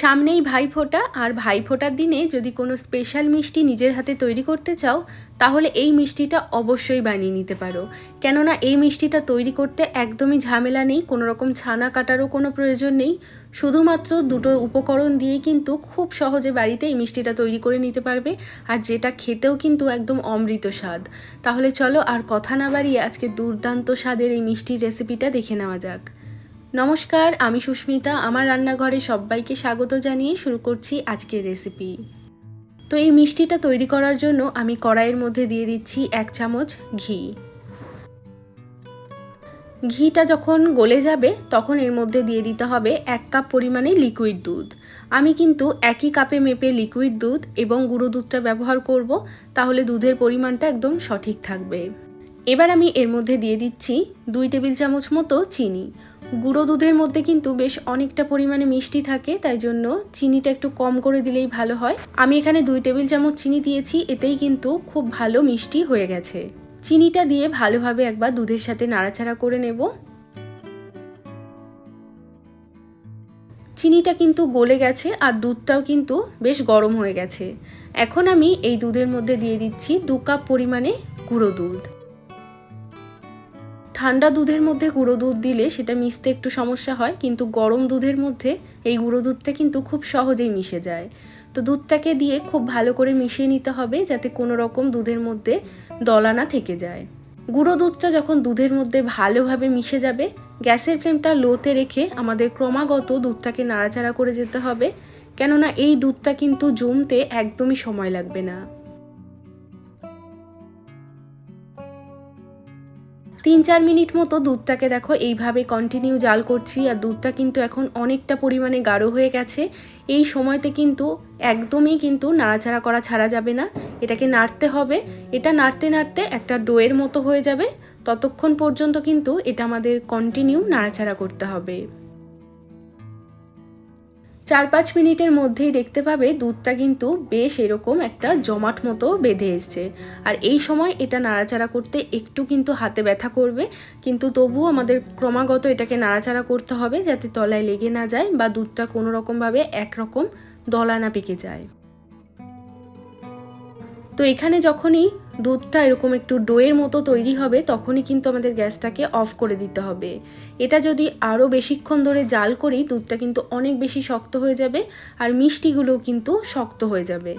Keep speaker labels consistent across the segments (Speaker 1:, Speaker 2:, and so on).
Speaker 1: সামনেই ভাইফোঁটা, আর ভাইফোঁটার দিনে যদি কোনো স্পেশাল মিষ্টি নিজের হাতে তৈরি করতে চাও, তাহলে এই মিষ্টিটা অবশ্যই বানিয়ে নিতে পারো। কেননা এই মিষ্টিটা তৈরি করতে একদমই ঝামেলা নেই, কোনো রকম ছানা কাটারও কোনো প্রয়োজন নেই। শুধুমাত্র দুটো উপকরণ দিয়ে কিন্তু খুব সহজে বাড়িতে এই মিষ্টিটা তৈরি করে নিতে পারবে, আর যেটা খেতেও কিন্তু একদম অমৃত স্বাদ। তাহলে চলো আর কথা না বাড়িয়ে আজকে দুর্দান্ত স্বাদের এই মিষ্টির রেসিপিটা দেখে নেওয়া যাক। নমস্কার, আমি সুস্মিতা। আমার রান্নাঘরে সবাইকে স্বাগত জানিয়ে শুরু করছি আজকের রেসিপি তো এই মিষ্টিটা তৈরি করার জন্য আমি কড়াইয়ের মধ্যে দিয়ে দিচ্ছি এক চামচ ঘি। ঘিটা যখন গলে যাবে, তখন এর মধ্যে দিয়ে দিতে হবে এক কাপ পরিমাণে লিকুইড দুধ। আমি কিন্তু একই কাপে মেপে লিকুইড দুধ এবং গুঁড়ো দুধটা ব্যবহার করব, তাহলে দুধের পরিমাণটা একদম সঠিক থাকবে। এবার আমি এর মধ্যে দিয়ে দিচ্ছি দুই টেবিল চামচ মতো চিনি। গুঁড়ো দুধের মধ্যে কিন্তু বেশ অনেকটা পরিমাণে মিষ্টি থাকে, তাই জন্য চিনিটা একটু কম করে দিলেই ভালো হয়। আমি এখানে দুই টেবিল চামচ চিনি দিয়েছি, এতেই কিন্তু খুব ভালো মিষ্টি হয়ে গেছে। চিনিটা দিয়ে ভালোভাবে একবার দুধের সাথে নাড়াচাড়া করে নেব। চিনিটা কিন্তু গলে গেছে আর দুধটাও কিন্তু বেশ গরম হয়ে গেছে। এখন আমি এই দুধের মধ্যে দিয়ে দিচ্ছি দু কাপ পরিমাণে গুঁড়ো দুধ। ঠান্ডা দুধের মধ্যে গুঁড়ো দুধ দিলে সেটা মিশতে একটু সমস্যা হয়, কিন্তু গরম দুধের মধ্যে এই গুঁড়ো দুধটা কিন্তু খুব সহজেই মিশে যায়। তো দুধটাকে দিয়ে খুব ভালো করে মিশিয়ে নিতে হবে যাতে কোনো রকম দুধের মধ্যে দলানা থেকে যায়। গুঁড়ো দুধটা যখন দুধের মধ্যে ভালোভাবে মিশে যাবে, গ্যাসের ফ্লেমটা লোতে রেখে আমাদের ক্রমাগত দুধটাকে নাড়াচাড়া করে যেতে হবে, কেননা এই দুধটা কিন্তু জমতে একদমই সময় লাগবে না। তিন চার মিনিট মতো দুধটাকে দেখো এইভাবে কন্টিনিউ জাল করছি আর দুধটা কিন্তু এখন অনেকটা পরিমাণে গাঢ় হয়ে গেছে। এই সময়তে কিন্তু একদমই কিন্তু নাড়াচাড়া করা ছাড়া যাবে না। এটাকে নাড়তে হবে। এটা নাড়তে নাড়তে একটা ডোয়ের মতো হয়ে যাবে। ততক্ষণ পর্যন্ত কিন্তু এটা আমাদের কন্টিনিউ নাড়াচাড়া করতে হবে। চার পাঁচ মিনিটের মধ্যেই দেখতে পাবে দুধটা কিন্তু বেশ এরকম একটা জমাট মতো বেঁধে এসছে। আর এই সময় এটা নাড়াচাড়া করতে একটু কিন্তু হাতে ব্যথা করবে, কিন্তু তবুও আমাদের ক্রমাগত এটাকে নাড়াচাড়া করতে হবে যাতে তলায় লেগে না যায় বা দুধটা কোনো রকমভাবে একরকম দলা না পেকে যায়। তো এখানে যখনই দুধটা এরকম একটু ডোয়ের মতো তৈরি হবে, তখনই কিন্তু আমাদের গ্যাসটাকে অফ করে দিতে হবে। এটা যদি আরও বেশিক্ষণ ধরে জাল করি, দুধটা কিন্তু অনেক বেশি শক্ত হয়ে যাবে আর মিষ্টিগুলোও কিন্তু শক্ত হয়ে যাবে।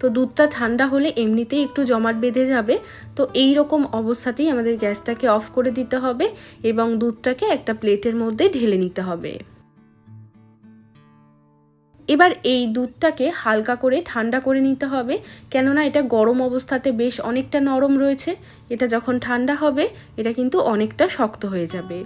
Speaker 1: তো দুধটা ঠান্ডা হলে এমনিতেই একটু জমাট বেঁধে যাবে, তো এই রকম অবস্থাতেই আমাদের গ্যাসটাকে অফ করে দিতে হবে এবং দুধটাকে একটা প্লেটের মধ্যে ঢেলে নিতে হবে। এবার এই দুধটাকে হালকা করে ঠান্ডা করে নিতে হবে, কেননা এটা গরম অবস্থাতে বেশ অনেকটা নরম রয়েছে। এটা যখন ঠান্ডা হবে, এটা কিন্তু অনেকটা শক্ত হয়ে যাবে।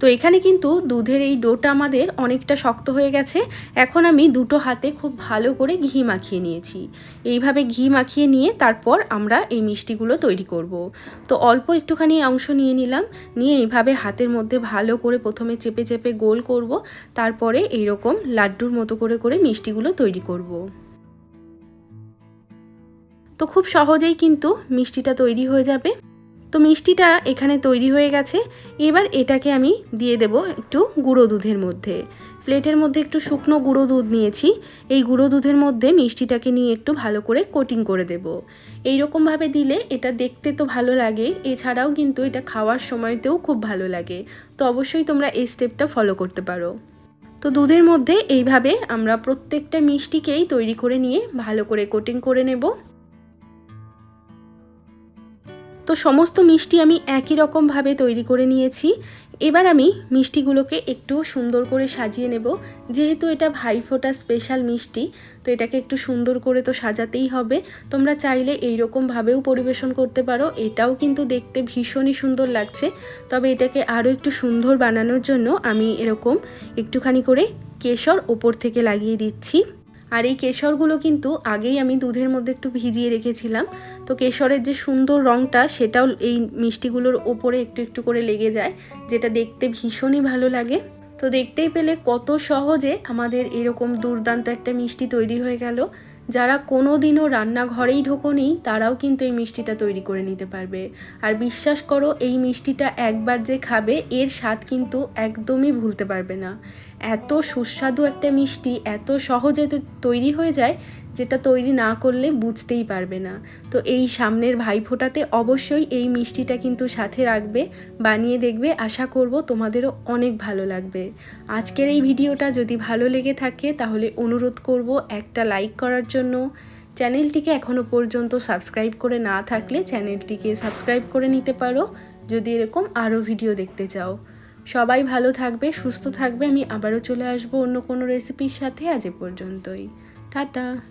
Speaker 1: তো এখানে কিন্তু দুধের এই ডোটা আমাদের অনেকটা শক্ত হয়ে গেছে। এখন আমি দুটো হাতে খুব ভালো করে ঘি মাখিয়ে নিয়েছি। এইভাবে ঘি মাখিয়ে নিয়ে তারপর আমরা এই মিষ্টিগুলো তৈরি করব। তো অল্প একটুখানি অংশ নিয়ে নিলাম। নিয়ে এইভাবে হাতের মধ্যে ভালো করে প্রথমে চেপে চেপে গোল করব। তারপরে এইরকম লাড্ডুর মতো করে করে মিষ্টিগুলো তৈরি করব। তো খুব সহজেই কিন্তু মিষ্টিটা তৈরি হয়ে যাবে। তো মিষ্টিটা এখানে তৈরি হয়ে গেছে। এবার এটাকে আমি দিয়ে দেব একটু গুঁড়ো দুধের মধ্যে। প্লেটের মধ্যে একটু শুকনো গুঁড়ো দুধ নিয়েছি। এই গুঁড়ো দুধের মধ্যে মিষ্টিটাকে নিয়ে একটু ভালো করে কোটিং করে দেব। এই রকমভাবে দিলে এটা দেখতে তো ভালো লাগে, এছাড়াও কিন্তু এটা খাওয়ার সময়তেও খুব ভালো লাগে। তো অবশ্যই তোমরা এই স্টেপটা ফলো করতে পারো। তো দুধের মধ্যে এইভাবে আমরা প্রত্যেকটা মিষ্টিকেই তৈরি করে নিয়ে ভালো করে কোটিং করে নেব। তো সমস্ত মিষ্টি আমি একই রকমভাবে তৈরি করে নিয়েছি। এবার আমি মিষ্টিগুলোকে একটু সুন্দর করে সাজিয়ে নেব। যেহেতু এটা ভাইফোঁটা স্পেশাল মিষ্টি, তো এটাকে একটু সুন্দর করে তো সাজাতেই হবে। তোমরা চাইলে এই রকমভাবেও পরিবেশন করতে পারো। এটাও কিন্তু দেখতে ভীষণই সুন্দর লাগছে। তবে এটাকে আরও একটু সুন্দর বানানোর জন্য আমি এরকম একটুখানি করে কেশর ওপর থেকে লাগিয়ে দিচ্ছি। আর এই কেশরগুলো কিন্তু আগেই আমি দুধের মধ্যে একটু ভিজিয়ে রেখেছিলাম। তো কেশরের যে সুন্দর রঙটা সেটাও এই মিষ্টিগুলোর ওপরে একটু একটু করে লেগে যায়, যেটা দেখতে ভীষণই ভালো লাগে। তো দেখতেই পেলে কত সহজে আমাদের এরকম দুর্দান্ত একটা মিষ্টি তৈরি হয়ে গেল। যারা কোনো দিনও রান্নাঘরেই ঢোকোনি, তারাও কিন্তু এই মিষ্টিটা তৈরি করে নিতে পারবে। আর বিশ্বাস করো, এই মিষ্টিটা একবার যে খাবে, এর স্বাদ কিন্তু একদমই ভুলতে পারবে না। এত সুস্বাদু একটা মিষ্টি, এত সহজে তৈরি হয়ে যায়, যেটা তৈরি না করলে বুঝতেই পারবে না। তো এই সামনের ভাইফোঁটাতে অবশ্যই এই মিষ্টিটা কিন্তু সাথে রাখবে, বানিয়ে দেখবে, আশা করব তোমাদেরও অনেক ভালো লাগবে। আজকের এই ভিডিওটা যদি ভালো লেগে থাকে, তাহলে অনুরোধ করব একটা লাইক করার জন্য। চ্যানেলটিকে এখনও পর্যন্ত সাবস্ক্রাইব করে না থাকলে চ্যানেলটিকে সাবস্ক্রাইব করে নিতে পারো। যদি এরকম আরও ভিডিও দেখতে চাও। সবাই ভালো থাকবে, সুস্থ থাকবে। আমি আবারও চলে আসব অন্য কোনো রেসিপির সাথে। আজ এ পর্যন্তই। টাটা।